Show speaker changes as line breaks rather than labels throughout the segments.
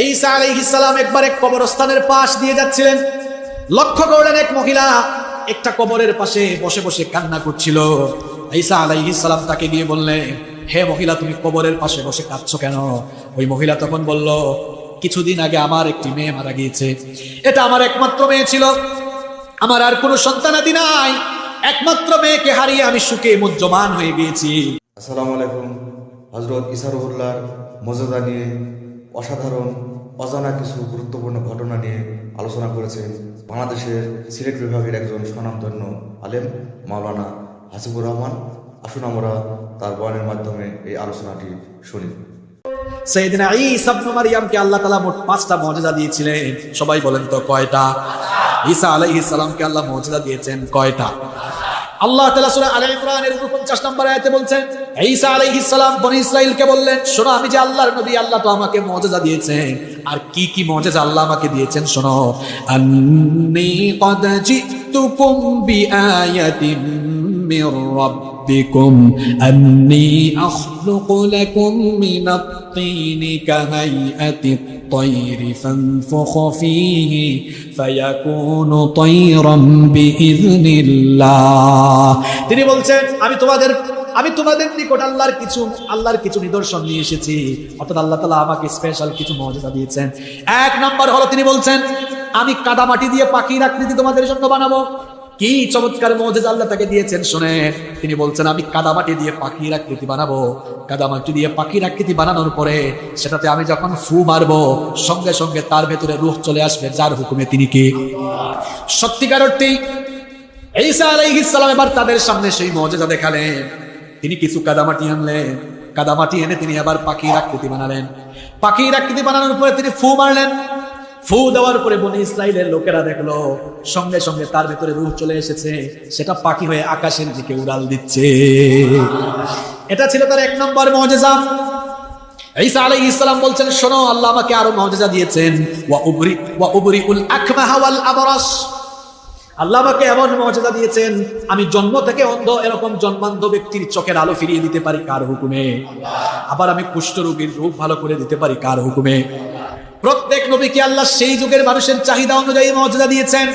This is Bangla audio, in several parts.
ঈসা আলাইহিস সালাম একবার এক কবরস্থানের পাশ দিয়ে যাচ্ছিলেন। লক্ষ্য করলেন এক মহিলা একটা কবরের পাশে বসে বসে কান্না করছিল। ঈসা আলাইহিস সালাম তাকে গিয়ে বললেন হে মহিলা, তুমি কবরের পাশে বসে কাঁদছো কেন? ওই মহিলা তখন বলল, কিছুদিন আগে আমার একটি মেয়ে মারা গিয়েছে। এটা আমার একমাত্র মেয়ে ছিল। আমার আর কোনো সন্তানাদি নাই। একমাত্র মেয়েকে হারিয়ে আমি সুখে মুজ্জমান হয়ে গিয়েছি।
আসসালামু আলাইকুম। হজরত ইসারুল্লাহর মর্যাদা নিয়ে অসাধারণ, অজানা কিছু গুরুত্বপূর্ণ ঘটনা নিয়ে আলোচনা করেছেন বাংলাদেশের সিলেট বিভাগের একজন স্বনামধন্য আলেম, মাওলানা হাসিবুর রহমান। আসুন আমরা তার বয়ানের মাধ্যমে এই আলোচনাটি শুনি।
সেইদিন আল্লাহ মোট পাঁচটা মুজিজা দিয়েছিলেন। সবাই বলেন তো কয়টা? ঈসা আলাইহিস সালামকে আল্লাহ মুজিজা দিয়েছেন কয়টা? আল্লাহ তালা সুরা আলে ইমরানের উনপঞ্চাশ নম্বর আয়তে বলছেন ঈসা আলাইহিস সালাম বনি ইসরাইলকে বললেন, শোনো, আমি যে আল্লাহর নবী, আল্লাহ তো আমাকে মুজিজা দিয়েছেন। আর কি কি মুজিজা আল্লাহ আমাকে দিয়েছেন, শোনো, আন্নি কদ জিতুকুম মির ربكم أني أخلق لكم من الطين كهيئة الطير فانفخ فيه فيكون طيرا بإذن الله তিনি বলছেন আমি তোমাদের আমি তোমাদের নিকট আল্লাহর কিছু আল্লাহর কিছু নিদর্শন নিয়ে এসেছি অর্থাৎ আল্লাহ তালা আমাকে স্পেশাল কিছু মর্যাদা দিয়েছেন এক নম্বর হলো তিনি বলছেন আমি কাদামাটি দিয়ে পাখির আকৃতি তোমাদের জন্য বানাবো কি চমৎকার মজেজ আল্লাহ তাকে দিয়েছেন, শুনে তিনি বলছেন, আমি কাদামাটি দিয়ে পাখির আকৃতি বানাবো। কাদামাটি দিয়ে পাখির আকৃতি বানানোর পরে সেটাতে আমি যখন ফু মারবো, সঙ্গে সঙ্গে তার ভেতরে রুহ চলে আসবে, যার হুকুমে তিনি কি? সত্যিকার অর্থেই ঈসা আলাইহিস সালাম এবার তাদের সামনে সেই মজেজা দেখালেন। তিনি কিছু কাদামাটি আনলেন। কাদামাটি এনে তিনি আবার পাখির আকৃতি বানালেন। পাখির আকৃতি বানানোর পরে তিনি ফু মারলেন। ফু দেওয়ার পরে বনি ইসরাইলের লোকেরা দেখল, সঙ্গে সঙ্গে তার ভেতরে রূহ চলে এসেছে, সেটা পাখি হয়ে আকাশের দিকে উড়াল দিচ্ছে। এটা ছিল তার এক নম্বর মজেজা। ঈসা আলাইহিস সালাম বলছেন, শোনো আরও দিয়েছেন। এমন মর্যাদা দিয়েছেন, আমি জন্ম থেকে অন্ধ এরকম জন্মান্ধ ব্যক্তির চোখের আলো ফিরিয়ে দিতে পারি কার হুকুমে? আবার আমি কুষ্ঠ রোগীর রূপ ভালো করে দিতে পারি কার হুকুমে? প্রত্যেক নবীকে আল্লাহ সেই যুগের মানুষের চাহিদা অনুযায়ী মর্যাদা দিয়েছেন।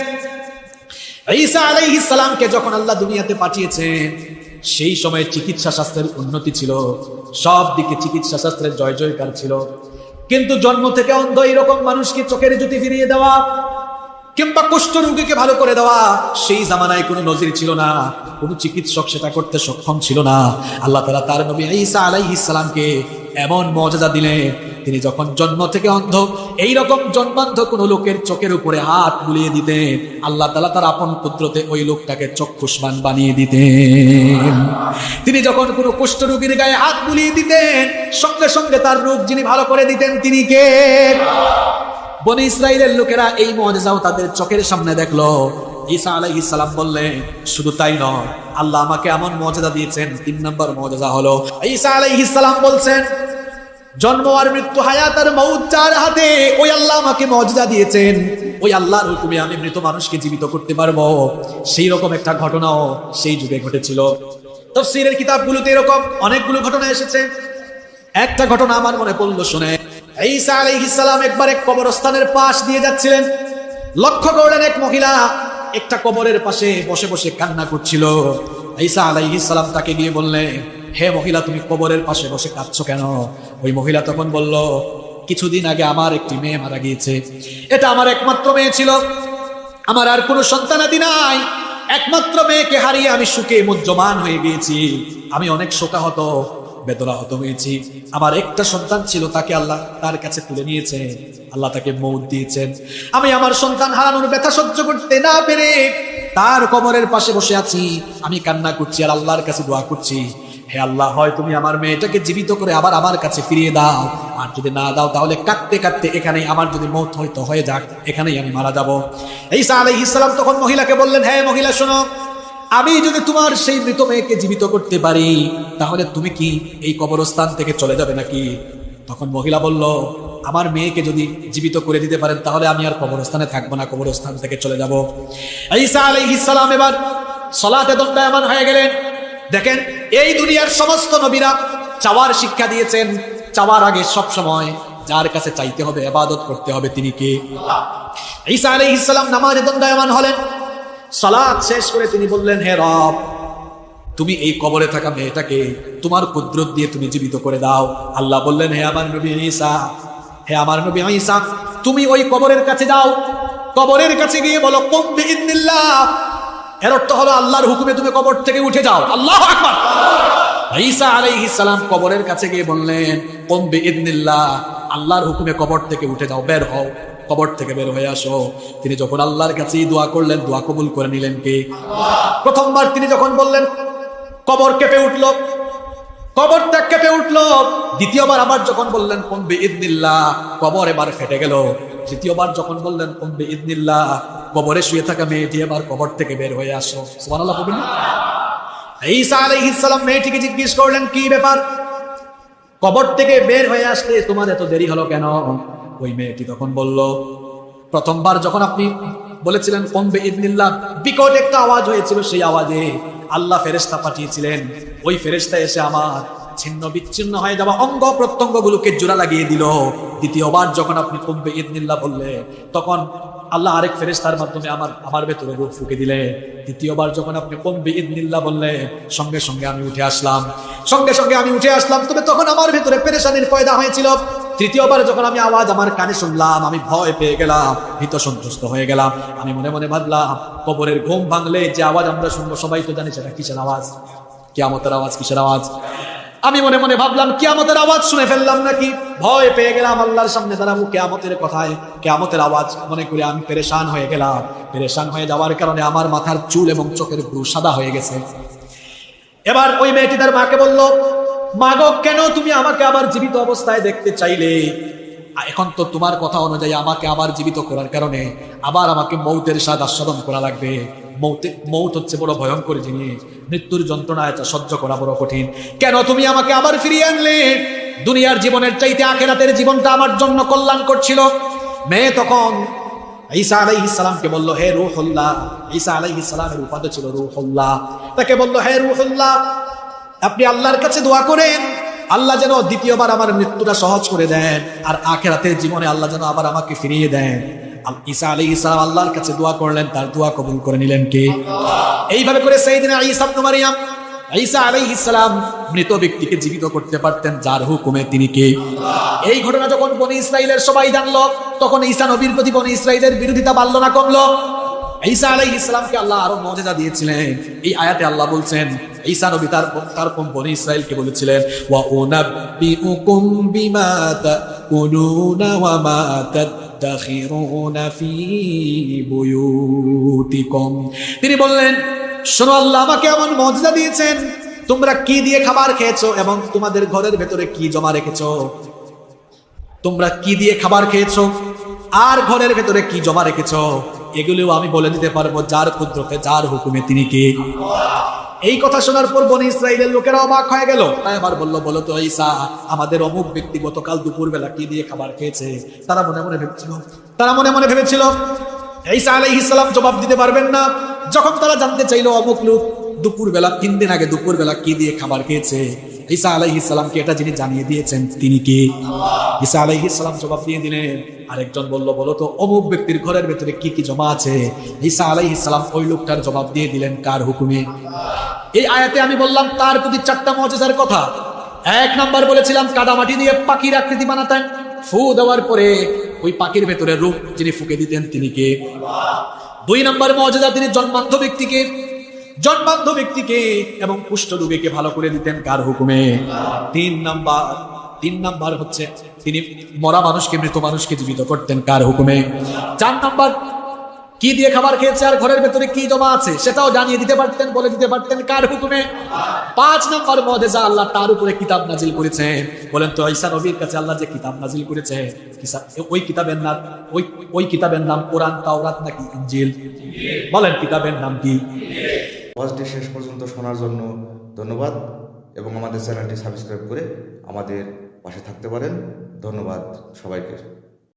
ঈসা আলাইহিস সালামকে যখন আল্লাহ দুনিয়াতে পাঠিয়েছেন, সেই সময় চিকিৎসা শাস্ত্রের উন্নতি ছিল, সব দিকে চিকিৎসা শাস্ত্রের জয় জয়কার ছিল। কিন্তু জন্ম থেকে অন্ধ এরকম মানুষকে চোখের জ্যোতি ফিরিয়ে দেওয়া, কিংবা কুষ্ঠ রোগীকে ভালো করে দেওয়া, সেই জামানায় কোনো নজির ছিল না, কোনো চিকিৎসক সেটা করতে সক্ষম ছিল না। আল্লাহ তালা তার নবী ঈসা আলাইহিস সালামকে এমন মর্যাদা দিলেন তিনি যখন জন্ম থেকে অন্ধ এই রকম জন্মান্ধ কোনো লোকের চোখের উপরে হাত বুলিয়ে দিতেন। আল্লাহ তালা তার আপন পুত্রতে ওই লোকটাকে চক্ষুষ্মান বানিয়ে দিতেন। তিনি যখন কোনো কুষ্ঠ রোগীর গায়ে হাত বুলিয়ে দিতেন, সঙ্গে সঙ্গে তার রোগ যিনি ভালো করে দিতেন, তিনি কে? বনে ইসরায়েলের লোকেরা এই মজাও তাদের চোখের সামনে দেখল। ঈসা আলাইহিস সালাম বললেন, শুধু তাই নয়, আল্লাহ আমাকে এমন মর্যাদা দিয়েছেন, তিন নম্বর মর্যাদা হলো। ঈসা আলাইহিস সালাম বলছেন জন্ম আর মৃত্যু হায়াত আর মৌত যার হাতে। ওই আল্লাহ আমাকে মর্যাদা দিয়েছেন। ওই আল্লাহর হুকুমে আমি মৃত মানুষকে জীবিত করতে পারব। সেই রকম একটা ঘটনাও সেই যুগে ঘটেছিল। তফসিরের কিতাবগুলোতে এরকম অনেকগুলো ঘটনা এসেছে। একটা ঘটনা আমার মনে পড়ল শুনে। ঈসা আলাইহিস সালাম একবার এক কবরস্থানের পাশ দিয়ে যাচ্ছিলেন। লক্ষ্য করলেন এক মহিলা একটা কবরের পাশে বসে বসে কান্না করছিল। ঈসা আলাইহিস সালাম তাকে গিয়ে বললেন হে মহিলা, তুমি কবরের পাশে বসে কাঁদছো কেন? ওই মহিলা তখন বলল, কিছুদিন আগে আমার একটি মেয়ে মারা গিয়েছে। এটা আমার একমাত্র মেয়ে ছিল। আমার আর কোনো সন্তানাদি নাই। একমাত্র মেয়েকে হারিয়ে আমি সুখে মুজ্জমান হয়ে গিয়েছি। আমি অনেক শোকাহত, বেদনাহত হয়েছি। আমার একটা সন্তান ছিল, তাকে আল্লাহ তার কাছে তুলে নিয়েছে আল্লাহ তাকে মৌত দিয়েছেন। আমি আমার সন্তান হারানোর ব্যথা সহ্য করতে না পেরে তার কবরের পাশে বসে আছি। আমি কান্না করছি আর আল্লাহর কাছে দোয়া করছি। হে আল্লাহ, হয় তুমি আমার মেয়েটাকে জীবিত করে আবার আমার কাছে ফিরিয়ে দাও। আর যদি না দাও, তাহলে কাঁদতে কাঁদতে এখানেই আমার যদি মৌত হয়তো হয়ে যাক, এখানেই আমি মারা যাব। ঈসা আলাইহিস সালাম তখন মহিলাকে বললেন হ্যাঁ মহিলা, শোনো, আমি যদি তোমার সেই মৃত মেয়েকে জীবিত করতে পারি, তাহলে তুমি কি এই কবরস্থান থেকে চলে যাবে নাকি? তখন মহিলা বলল, আমার মেয়েকে যদি জীবিত করে দিতে পারেন, তাহলে আমি আর কবরস্থানে থাকব না, কবরস্থান থেকে চলে যাব। ঈসা আলাইহিস সালাম এবার সলাতে দণ্ডায়মান হয়ে গেলেন। দেখেন, এই দুনিয়ার সমস্ত নবীরা চাওয়ার শিক্ষা দিয়েছেন, চাওয়ার আগে সব সময় যার কাছে চাইতে হবে আবাদত করতে হবে তিনি কে? ঈসা আলাইহিস সালাম নামাজে দণ্ডায়মান হলেন। সালাত শেষ করে তিনি বললেন, হে রব, তুমি এই কবরে থাকা মেয়েটাকে তোমার কুদরত দিয়ে তুমি জীবিত করে দাও। আল্লাহ বললেন, হে আমার নবী ঈসা, হে আমার নবী ঈসা, তুমি ওই কবরের কাছে যাও। কবরের কাছে গিয়ে বলো, কুম বিইذنিল্লাহ এর অর্থ হলো আল্লাহর হুকুমে তুমি কবর থেকে উঠে যাও। আল্লাহ ঈসা আলাইহিস সালাম কবরের কাছে গিয়ে বললেন, কুম বিইذنিল্লাহ আল্লাহর হুকুমে কবর থেকে উঠে যাও, বের হও, কবর থেকে বের হয়ে আসো। তিনি যখন আল্লাহর কাছেই দোয়া করলেন, দোয়া কবুল করে নিলেন কে? প্রথমবার তিনি যখন বললেন, কবর কেঁপে উঠল কবর কবরটা কেঁপে উঠল। দ্বিতীয়বার আবার যখন বললেন কমবে ইদনিল্লাহ কবর এবার ফেটে গেল। তৃতীয়বার যখন বললেন কমবে ইদনিল্লাহ কবরে শুয়ে থাকা মেয়েটি এবার কবর থেকে বের হয়ে আসো সুবহানাল্লাহ বলবেন না? ঈসা আলাইহিস সালাম মেয়েটিকে জিজ্ঞেস করলেন, কি ব্যাপার? কবর থেকে বের হয়ে আসলে তোমার এত দেরি হলো কেন? ওই মেয়েটি তখন বলল, প্রথমবার যখন আপনি বলেছিলেন কমবে ইদনিল্লাহ বিকট একটা আওয়াজ হয়েছিল সেই আওয়াজে আল্লাহ ফেরেস্তা পাঠিয়েছিলেন। ওই ফেরেশতা এসে আমার ছিন্ন বিচ্ছিন্ন হয়ে যাওয়া অঙ্গ প্রত্যঙ্গ গুলোকে জোড়া লাগিয়ে দিল। দ্বিতীয়বার যখন আপনি কমবে ইদনিল্লাহ বললে তখন আল্লাহ আরেক ফেরেশতার মাধ্যমে আমার আমার ভেতরে রূপ ফুকে দিলে দ্বিতীয়বার যখন আপনি কমবে ইদনিল্লাহ বললে সঙ্গে সঙ্গে আমি উঠে আসলাম। সঙ্গে সঙ্গে আমি উঠে আসলাম, তবে তখন আমার ভেতরে পেরেশানির পয়দা হয়েছিল। তৃতীয়বার যখন আমি আওয়াজ আমার কানে শুনলাম, আমি ভয় পেয়ে গেলাম ভীত সন্তুষ্ট হয়ে গেলাম। আমি মনে মনে ভাবলাম, কবরের ঘুম ভাঙলে যে আওয়াজ আমরা শুনব, সবাই তো জানি সেটা কিসের আওয়াজ? কিয়ামতের আওয়াজ কিসের আওয়াজ? আমি মনে মনে ভাবলাম, কিয়ামতের আওয়াজ শুনে ফেললাম নাকি? ভয় পেয়ে গেলাম আল্লাহর সামনে, দাঁড়াবো কেয়ামতের কথায়। কেয়ামতের আওয়াজ, মনে করে আমি পেরেশান হয়ে গেলাম। পেরেশান হয়ে যাওয়ার কারণে আমার মাথার চুল এবং চোখের ব্রু সাদা হয়ে গেছে। এবার ওই মেয়েটি তার মাকে বলল মা গো কেন তুমি আমাকে আবার জীবিত অবস্থায় দেখতে চাইলে? এখন তো তোমার কথা অনুযায়ী আমাকে আবার জীবিত করার কারণে আবার আমাকে মৌতের স্বাদ আস্বাদন করা লাগবে। মৌতে মৌত হচ্ছে বড় ভয়ঙ্কর জিনিস। মৃত্যুর যন্ত্রণা এটা সহ্য করা বড় কঠিন। কেন তুমি আমাকে আবার ফিরিয়ে আনলে? দুনিয়ার জীবনের চাইতে আখেরাতের জীবনটা আমার জন্য কল্যাণ করছিল মেয়ে তখন ঈসা আলাইহিস সালামকে বলল, হে রুহুল্লাহ। ঈসা আলাইহিস সালামের উপাধি ছিল রুহুল্লাহ। তাকে বলল, হে রুহুল্লাহ, আপনি আল্লাহর কাছে দোয়া করেন। আল্লাহ যেন দ্বিতীয়বার আমার মৃত্যুটা সহজ করে দেন। আর আখেরাতের জীবনে আল্লাহ যেন আবার আমাকে ফিরিয়ে দেন। ঈসা আলাইহিস সালাম আল্লাহর কাছে দোয়া করলেন, তার দোয়া কবুল করে নিলেন কে? এইভাবে করে সাইয়েদনা ঈসা ইবনে মারিয়াম, ঈসা আলাইহিস সালাম মৃত ব্যক্তিকে জীবিত করতে পারতেন, যার হুকুমে তিনি কে? এই ঘটনা যখন বনি ইসরাইলের সবাই জানলো, তখন ঈসা নবীর প্রতি বনি ইসরাইলের বিরোধিতা বাড়লো না, কমলো। ঈসা আলাইহিস সালামকে আল্লাহ আরও মর্যাদা দিয়েছিলেন। এই আয়াতে আল্লাহ বলছেন, ঈসা নবী তার তার বনি ইসরাইলকে বলেছিলেন, ওয়া উনাব্বিউকুম বিমা তাকুলুনা ওয়া মা তিনি বললেন, শোনো আল্লাহ, আমাকে এমন মর্যাদা দিয়েছেন। তোমরা কি দিয়ে খাবার খেয়েছো এবং তোমাদের ঘরের ভেতরে কি জমা রেখেছো? তোমরা কি দিয়ে খাবার খেয়েছো? আর ঘরের ভেতরে কি জমা রেখেছো? এগুলিও আমি বলে দিতে পারব যার কুদরতে যার হুকুমে তিনি কে। এই কথা শোনার পর বনি ইসরায়েলের লোকেরা অবাক হয়ে গেল। তাই আবার বলল, বলো তো ঈসা, আমাদের অমুক ব্যক্তি গতকাল দুপুরবেলা কি দিয়ে খাবার খেয়েছে? তারা মনে মনে ভেবেছিল, তারা মনে মনে ভেবেছিল, ঈসা আলাইহিস সালাম জবাব দিতে পারবেন না। যখন তারা জানতে চাইলো, অমুক লোক দুপুরবেলা, তিন দিন আগে দুপুরবেলা কি দিয়ে খাবার খেয়েছে? ঈসা আলাইহিস সালামকে এটা যিনি জানিয়ে দিয়েছেন, তিনি কে? ঈসা আলাইহিস সালাম জবাব দিয়ে দিলেন, আরেকজন বলল, বলো তো, অমুক ব্যক্তির ঘরের ভেতরে কি কি জমা আছে? ঈসা আলাইহিস সালাম ওই লোকটার জবাব দিয়ে দিলেন, কার হুকুমে? এই আয়াতে আমি বললাম, তার প্রতি চারটা মজেজার কথা। এক নাম্বার বলেছিলাম কাদামাটি দিয়ে পাখির আকৃতি বানাতেন। ফু দেওয়ার পরে ওই পাখির ভেতরে রূপ যিনি ফুকে দিতেন, তিনি কে? দুই নম্বর মর্যাদা তিনি জন্মান্ধ ব্যক্তিকে জন্মান্ধ ব্যক্তিকে এবং কুষ্ঠ রোগীকে ভালো করে দিতেন কার হুকুমে। তিন নাম্বার তিন নাম্বার হচ্ছে, তিনি মরা মানুষকে, মৃত মানুষকে জীবিত করতেন কার হুকুমে। চার নাম্বার কি দিয়ে খাবার খেয়েছে আর ঘরের ভেতরে কি জমা আছে সেটাও জানিয়ে দিতে পারতেন, বলে দিতে পারতেন কার হুকুমে? পাঁচ নম্বর মজেজা আল্লাহ তার উপরে কিতাব নাজিল করেছেন বলেন তো ঈসা নবীর কাছে আল্লাহ যে কিতাব নাজিল করেছে ওই কিতাবের নাম ওই ওই কিতাবের নাম কোরআন, তাওরাত নাকি ইনজিল? বলেন, কিতাবের নাম কি?
ওয়াজটি শেষ পর্যন্ত শোনার জন্য ধন্যবাদ এবং আমাদের চ্যানেলটি সাবস্ক্রাইব করে আমাদের পাশে থাকতে পারেন। ধন্যবাদ সবাইকে।